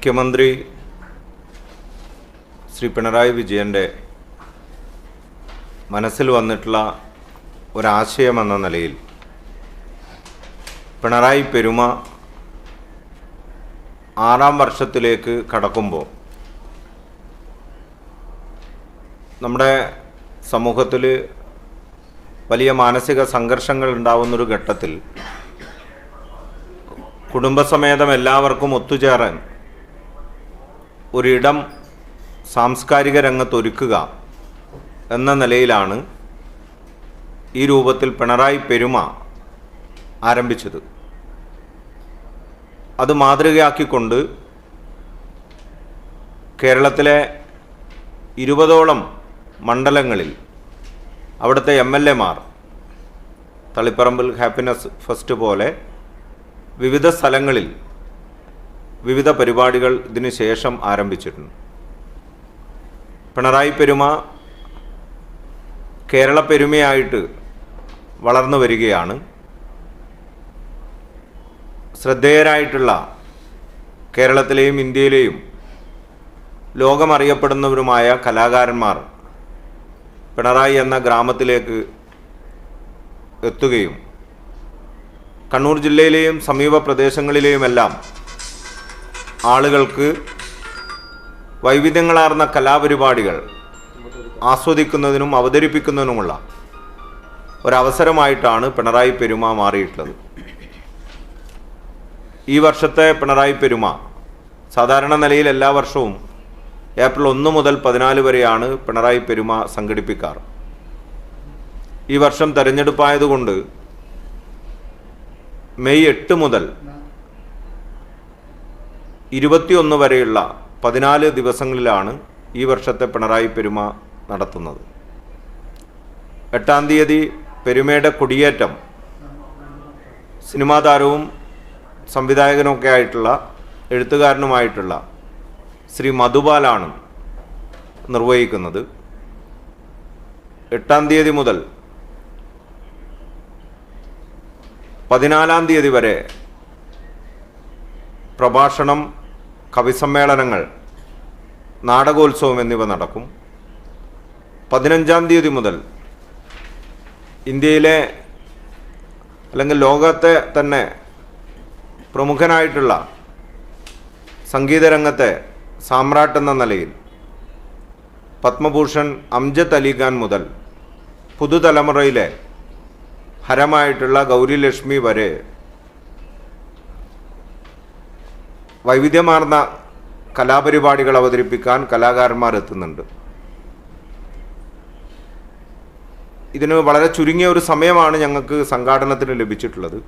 മുഖ്യമന്ത്രി ശ്രീ പിണറായി വിജയന്റെ മനസ്സിൽ വന്നിട്ടുള്ള ഒരാശയമെന്ന നിലയിൽ പിണറായി പെരുമ ആറാം വർഷത്തിലേക്ക് കടക്കുമ്പോൾ നമ്മുടെ സമൂഹത്തിൽ വലിയ മാനസിക സംഘർഷങ്ങൾ ഉണ്ടാവുന്നൊരു ഘട്ടത്തിൽ കുടുംബസമേതം എല്ലാവർക്കും ഒത്തുചേരാൻ ഒരിടം സാംസ്കാരിക രംഗത്ത് ഒരുക്കുക എന്ന നിലയിലാണ് ഈ രൂപത്തിൽ പിണറായി പെരുമ ആരംഭിച്ചത്. അത് മാതൃകയാക്കിക്കൊണ്ട് കേരളത്തിലെ ഇരുപതോളം മണ്ഡലങ്ങളിൽ അവിടുത്തെ എം എൽ എമാർ തളിപ്പറമ്പിൽ ഹാപ്പിനെസ് ഫസ്റ്റ് പോലെ വിവിധ സ്ഥലങ്ങളിൽ വിവിധ പരിപാടികൾ ഇതിനു ശേഷം ആരംഭിച്ചിട്ടുണ്ട് പിണറായി പെരുമ കേരള പെരുമയായിട്ട് വളർന്നു വരികയാണ്. ശ്രദ്ധേയരായിട്ടുള്ള കേരളത്തിലെയും ഇന്ത്യയിലെയും ലോകമറിയപ്പെടുന്നവരുമായ കലാകാരന്മാർ പിണറായി എന്ന ഗ്രാമത്തിലേക്ക് എത്തുകയും കണ്ണൂർ ജില്ലയിലെയും സമീപ പ്രദേശങ്ങളിലെയുമെല്ലാം ആളുകൾക്ക് വൈവിധ്യങ്ങളാർന്ന കലാപരിപാടികൾ ആസ്വദിക്കുന്നതിനും അവതരിപ്പിക്കുന്നതിനുമുള്ള ഒരവസരമായിട്ടാണ് പിണറായി പെരുമ മാറിയിട്ടുള്ളത്. ഈ വർഷത്തെ പിണറായി പെരുമ സാധാരണ നിലയിൽ എല്ലാ വർഷവും ഏപ്രിൽ ഒന്ന് മുതൽ പതിനാല് വരെയാണ് പിണറായി പെരുമ സംഘടിപ്പിക്കാറ്. ഈ വർഷം തെരഞ്ഞെടുപ്പായതുകൊണ്ട് മെയ് എട്ട് മുതൽ ഇരുപത്തിയൊന്ന് വരെയുള്ള പതിനാല് ദിവസങ്ങളിലാണ് ഈ വർഷത്തെ പിണറായി പെരുമ നടത്തുന്നത്. എട്ടാം തീയതി പെരുമയുടെ കൊടിയേറ്റം സിനിമാ താരവും സംവിധായകനുമൊക്കെ ആയിട്ടുള്ള എഴുത്തുകാരനുമായിട്ടുള്ള ശ്രീ മധുപാലാണ് നിർവഹിക്കുന്നത്. എട്ടാം തീയതി മുതൽ പതിനാലാം തീയതി വരെ പ്രഭാഷണം കവിസമ്മേളനങ്ങൾ നാടകോത്സവം എന്നിവ നടക്കും. പതിനഞ്ചാം തീയതി മുതൽ ഇന്ത്യയിലെ അല്ലെങ്കിൽ ലോകത്തെ തന്നെ പ്രമുഖനായിട്ടുള്ള സംഗീതരംഗത്തെ സാമ്രാട്ട് എന്ന നിലയിൽ പത്മഭൂഷൺ അംജദ് അലിഖാൻ മുതൽ പുതുതലമുറയിലെ ഹരമായിട്ടുള്ള ഗൗരിലക്ഷ്മി വരെ വൈവിധ്യമാർന്ന കലാപരിപാടികൾ അവതരിപ്പിക്കാൻ കലാകാരന്മാർ എത്തുന്നുണ്ട്. ഇതിന് വളരെ ചുരുങ്ങിയ ഒരു സമയമാണ് ഞങ്ങൾക്ക് സംഘാടനത്തിന് ലഭിച്ചിട്ടുള്ളത്.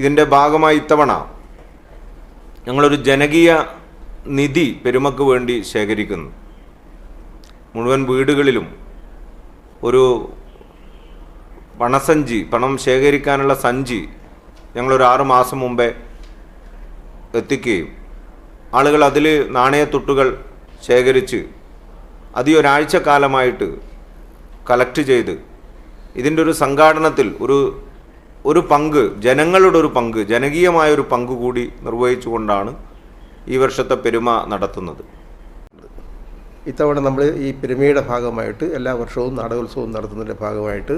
ഇതിന്റെ ഭാഗമായി ഇത്തവണ ഞങ്ങളൊരു ജനകീയ നിധി പെരുമക്ക് വേണ്ടി ശേഖരിക്കുന്നു. മുഴുവൻ വീടുകളിലും ഒരു പണസഞ്ചി പണം ശേഖരിക്കാനുള്ള സഞ്ചി ഞങ്ങളൊരു ആറ് മാസം മുമ്പേ എത്തിക്കുകയും ആളുകൾ അതിൽ നാണയത്തുട്ടുകൾ ശേഖരിച്ച് അത് ഈ ഒരാഴ്ച കാലമായിട്ട് കളക്ട് ചെയ്ത് ഇതിന്റെ ഒരു സംഘാടനത്തിൽ ഒരു ഒരു പങ്ക് ജനങ്ങളുടെ ഒരു പങ്ക് ജനകീയമായ ഒരു പങ്ക് കൂടി നിർവഹിച്ചുകൊണ്ടാണ് ഈ വർഷത്തെ പെരുമ നടത്തുന്നത്. ഇത്തവണ നമ്മൾ ഈ പെരുമയുടെ ഭാഗമായിട്ട് എല്ലാ വർഷവും നാടകോത്സവം നടത്തുന്നതിന്റെ ഭാഗമായിട്ട്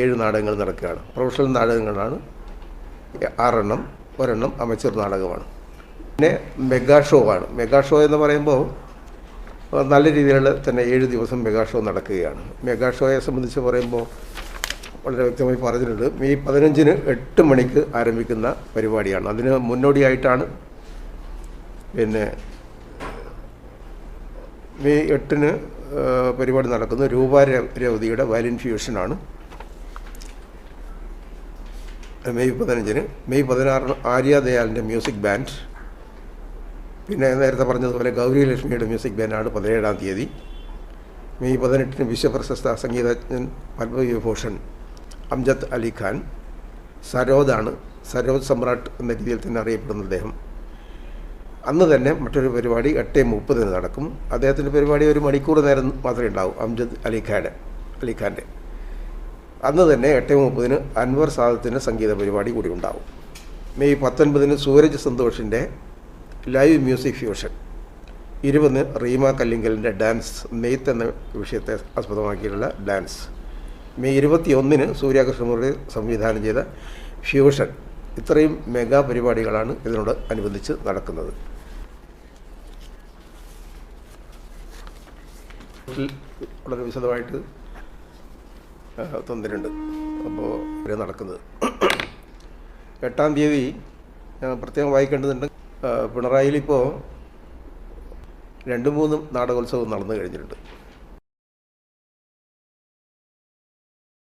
ഏഴ് നാടകങ്ങൾ നടക്കുകയാണ്. പ്രൊഫഷണൽ നാടകങ്ങളാണ് ആറെണ്ണം. ഒരെണ്ണം അമച്ചർ നാടകമാണ്. പിന്നെ മെഗാ ഷോ ആണ്. മെഗാ ഷോ എന്ന് പറയുമ്പോൾ നല്ല രീതിയിൽ തന്നെ ഏഴ് ദിവസം മെഗാ ഷോ നടക്കുകയാണ്. മെഗാ ഷോയെ സംബന്ധിച്ച് പറയുമ്പോൾ വളരെ വ്യക്തമായി പറഞ്ഞിട്ടുണ്ട്. മെയ് പതിനഞ്ചിന് എട്ട് മണിക്ക് ആരംഭിക്കുന്ന പരിപാടിയാണ്. അതിന് മുന്നോടിയായിട്ടാണ് പിന്നെ മെയ് എട്ടിന് പരിപാടി നടക്കുന്നത്. രൂപ രവതിയുടെ വയലിൻ ഫ്യൂഷനാണ്. മെയ് പതിനഞ്ചിന് മെയ് പതിനാറിന് ആര്യ ദയാലിന്റെ മ്യൂസിക് ബാൻഡ്. പിന്നെ നേരത്തെ പറഞ്ഞതുപോലെ ഗൗരി ലക്ഷ്മിയുടെ മ്യൂസിക് ബാൻഡാണ് പതിനേഴാം തീയതി. മെയ് പതിനെട്ടിന് വിശ്വപ്രശസ്ത സംഗീതജ്ഞൻ പത്മവിഭൂഷൺ അംജദ് അലി ഖാൻ സരോദാണ് സരോദ് സമ്രാട്ട് എന്ന രീതിയിൽ തന്നെ അറിയപ്പെടുന്ന അദ്ദേഹം. അന്ന് തന്നെ മറ്റൊരു പരിപാടി എട്ട് മുപ്പതിന് നടക്കും. അദ്ദേഹത്തിന്റെ പരിപാടി ഒരു മണിക്കൂർ നേരം മാത്രമേ ഉണ്ടാവൂ അംജദ് അലിഖാന്റെ അലിഖാന്റെ അന്ന് തന്നെ എട്ട് മുപ്പതിന് അൻവർ സാദത്തിന്റെ സംഗീത പരിപാടി കൂടി ഉണ്ടാവും. മെയ് പത്തൊൻപതിന് സൂരജ് സന്തോഷിന്റെ ലൈവ് മ്യൂസിക് ഫ്യൂഷൻ ഇരുപതിന് റീമ കല്ലിങ്കലിന്റെ ഡാൻസ് നെയ്ത്ത് എന്ന വിഷയത്തെ ആസ്പദമാക്കിയിട്ടുള്ള ഡാൻസ് മെയ് ഇരുപത്തി ഒന്നിന് സൂര്യാകൃഷ്ണമുറി സംവിധാനം ചെയ്ത ഫ്യൂഷൻ ഇത്രയും മെഗാ പരിപാടികളാണ് ഇതിനോട് അനുബന്ധിച്ച് നടക്കുന്നത്. വളരെ വിശദമായിട്ട് തന്നിട്ടുണ്ട്. അപ്പോൾ ഇവിടെ നടക്കുന്നത്. എട്ടാം തീയതി ഞാൻ പ്രത്യേകം വായിക്കേണ്ടതുണ്ട്. പിണറായിയിൽ പിണറായിലിപ്പോൾ രണ്ട് മൂന്നും നാടകോത്സവം നടന്നു കഴിഞ്ഞിട്ടുണ്ട്.